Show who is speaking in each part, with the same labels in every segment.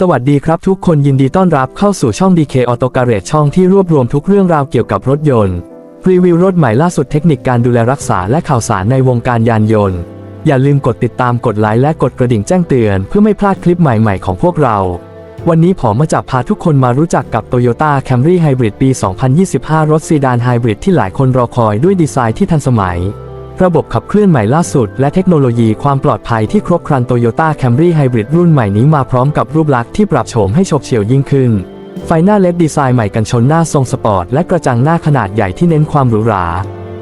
Speaker 1: สวัสดีครับทุกคนยินดีต้อนรับเข้าสู่ช่อง DK Auto Garage ช่องที่รวบรวมทุกเรื่องราวเกี่ยวกับรถยนต์ รีวิวรถใหม่ล่าสุดเทคนิคการดูแลรักษาและข่าวสารในวงการยานยนต์ อย่าลืมกดติดตามกดไลค์และกดกระดิ่งแจ้งเตือน เพื่อไม่พลาดคลิปใหม่ๆของพวกเรา วันนี้ผมมาจะพาทุกคนมารู้จักกับ Toyota Camry Hybrid ปี 2025 รถซีดานไฮบริดที่หลายคนรอคอยด้วยดีไซน์ที่ทันสมัย ระบบขับเคลื่อนใหม่ล่าสุด และเทคโนโลยีความปลอดภัยที่ครบครันโตโยต้าแคมรี่ไฮบริดรุ่นใหม่นี้มาพร้อมกับรูปลักษณ์ที่ปรับโฉมให้โฉบเฉี่ยวยิ่งขึ้น ไฟหน้าเล็บดีไซน์ใหม่กันชนหน้าทรงสปอร์ตและกระจังหน้าขนาดใหญ่ที่เน้นความหรูหรา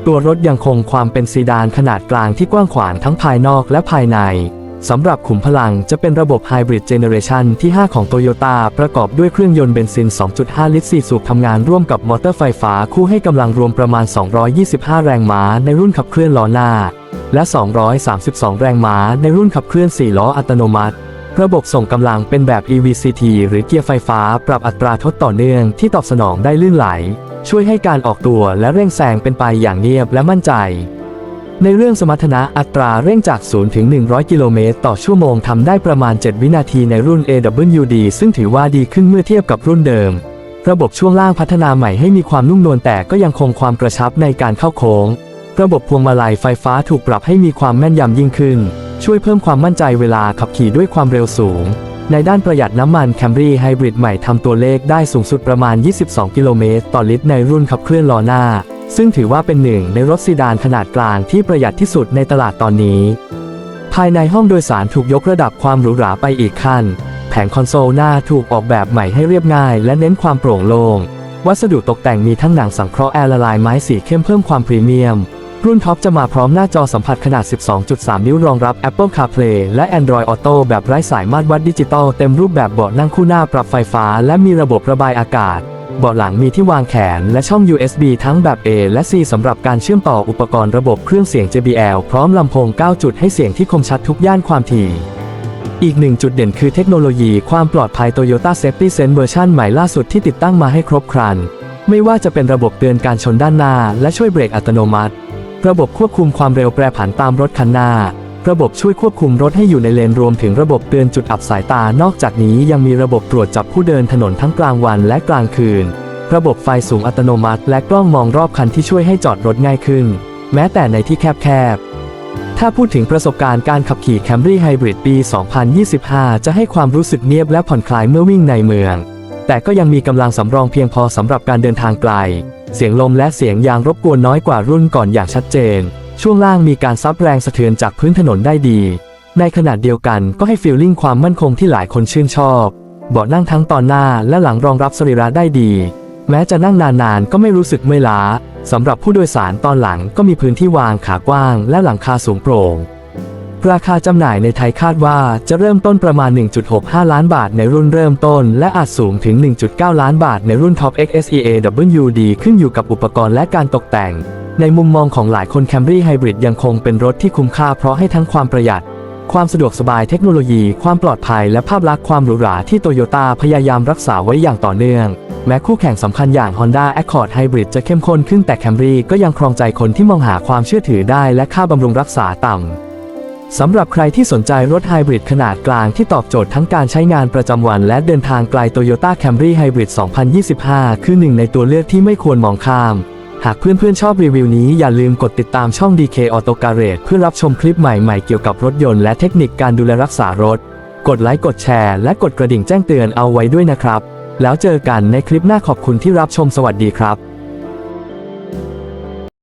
Speaker 1: ตัวรถยังคงความเป็นซีดานขนาดกลางที่กว้างขวางทั้งภายนอกและภายใน สำหรับขุมพลังจะเป็นระบบ Hybrid Generation ที่ 5 ของ Toyota ประกอบด้วยเครื่องยนต์เบนซิน 2.5 ลิตร 4 สูบทำงานร่วมกับมอเตอร์ไฟฟ้าคู่ให้กำลังรวมประมาณ 225 แรงม้าในรุ่นขับเคลื่อนล้อหน้า และ 232 แรงม้าในรุ่นขับเคลื่อน 4 ล้ออัตโนมัติ ระบบส่งกำลังเป็นแบบ EVCT หรือเกียร์ไฟฟ้าปรับอัตราทดต่อเนื่องที่ตอบสนองได้ลื่นไหล ช่วยให้การออกตัวและเร่งแซงเป็นไปอย่างเงียบและมั่นใจ ในเรื่องสมรรถนะอัตราเร่งจาก 0 ถึง 100 กิโลเมตรต่อชั่วโมงทำได้ประมาณ 7 วินาทีในรุ่น AWD ซึ่งถือว่าดีขึ้นเมื่อเทียบกับรุ่นเดิม ระบบช่วงล่างพัฒนาใหม่ให้มีความนุ่มนวลแต่ก็ยังคงความกระชับในการเข้าโค้ง ระบบพวงมาลัยไฟฟ้าถูกปรับให้มีความแม่นยำยิ่งขึ้น ช่วยเพิ่มความมั่นใจเวลาขับขี่ด้วยความเร็วสูง ในด้านประหยัดน้ำมัน Camry Hybrid ใหม่ทำตัวเลขได้สูงสุดประมาณ 22 กิโลเมตรต่อลิตรในรุ่นขับเคลื่อนล้อหน้า ซึ่งถือว่าเป็นหนึ่งในรถซีดานขนาดกลางที่ประหยัดที่สุดในตลาดตอนนี้ ภายในห้องโดยสารถูกยกระดับความหรูหราไปอีกขั้น แผงคอนโซลหน้าถูกออกแบบใหม่ให้เรียบง่าย และเน้นความโปร่งโลง่งวัสดุตกแต่งมีทั้งหนังสังเคราะห์แอร์ละลายไม้สีเข้มเพิ่มความพรีเมียม รุ่นท็อปจะมาพร้อมหน้าจอสัมผัสขนาด 12.3 นิ้วรองรับ Apple CarPlay และ Android Auto แบบไร้สายมาตรวัดดิจิตอลเต็มรูปแบบเบาะนั่งคู่หน้าปรับไฟฟ้า และมีระบบระบายอากาศ เบาะหลังมีที่วางแขนและช่อง USB ทั้งแบบ A และ C สำหรับการเชื่อมต่ออุปกรณ์ระบบเครื่องเสียง JBL พร้อมลำโพง 9 จุดให้เสียงที่คมชัดทุกย่านความถี่ อีกหนึ่งจุดเด่นคือเทคโนโลยีความปลอดภัย Toyota Safety Sense เวอร์ชันใหม่ล่าสุดที่ติดตั้งมาให้ครบครัน ไม่ว่าจะเป็นระบบเตือนการชนด้านหน้า และช่วยเบรกอัตโนมัติ ระบบควบคุมความเร็วแปรผันตามรถคันหน้า ระบบช่วยควบคุมรถให้อยู่ในเลนรวมถึงระบบเตือนจุดอับสายตา นอกจากนี้ยังมีระบบตรวจจับผู้เดินถนนทั้งกลางวันและกลางคืน ระบบไฟสูงอัตโนมัติ และกล้องมองรอบคันที่ช่วยให้จอดรถง่ายขึ้น แม้แต่ในที่แคบๆ ถ้าพูดถึงประสบการณ์การขับขี่ Camry Hybrid ปี 2025 จะให้ความรู้สึกเนียบและผ่อนคลายเมื่อวิ่งในเมือง แต่ก็ยังมีกำลังสำรองเพียงพอสำหรับการเดินทางไกล เสียงลมและเสียงยางรบกวนน้อยกว่ารุ่นก่อนอย่างชัดเจน ช่วงล่างมีการซับแรงสะเทือนจากพื้นถนนได้ดี ในขณะเดียวกันก็ให้ฟีลลิ่งความมั่นคงที่หลายคนชื่นชอบ เบาะนั่งทั้งตอนหน้าและหลังรองรับสรีระได้ดี แม้จะนั่งนานๆ ก็ไม่รู้สึกเมื่อยล้าสำหรับผู้โดยสารตอนหลังก็มีพื้นที่วางขากว้างและหลังคาสูงโปร่งราคาจำหน่ายในไทยคาดว่าจะเริ่มต้นประมาณ 1.65 ล้านบาทในรุ่นเริ่มต้น และอาจสูงถึง 1.9 ล้านบาทในรุ่น Top XSEAWD ขึ้นอยู่กับอุปกรณ์และการตกแต่ง ในมุมมองของหลายคน Camry Hybrid ยังคงเป็นรถที่คุ้มค่าเพราะให้ทั้งความประหยัด ความสะดวกสบายเทคโนโลยี ความปลอดภัยและภาพลักษณ์ความหรูหราที่โตโยต้าพยายามรักษาไว้อย่างต่อเนื่อง แม้คู่แข่งสำคัญอย่าง Honda Accord Hybrid จะเข้มข้นขึ้นแต่ Camry ก็ยังครองใจคนที่มองหาความเชื่อถือได้และค่าบำรุงรักษาต่ำสำหรับใครที่สนใจรถไฮบริดขนาดกลางที่ตอบโจทย์ทั้งการใช้งานประจำวันและเดินทางไกล Toyota Camry Hybrid 2025 คือหนึ่งในตัวเลือกที่ไม่ควรมองข้าม หากเพื่อนๆชอบรีวิวนี้อย่าลืมกดติดตามช่อง DK Auto Garage เพื่อรับชมคลิปใหม่ๆเกี่ยวกับรถยนต์และเทคนิคการดูแลรักษารถ กดไลค์กดแชร์และกดกระดิ่งแจ้งเตือนเอาไว้ด้วยนะครับ แล้วเจอกันในคลิปหน้าขอบคุณที่รับชมสวัสดีครับ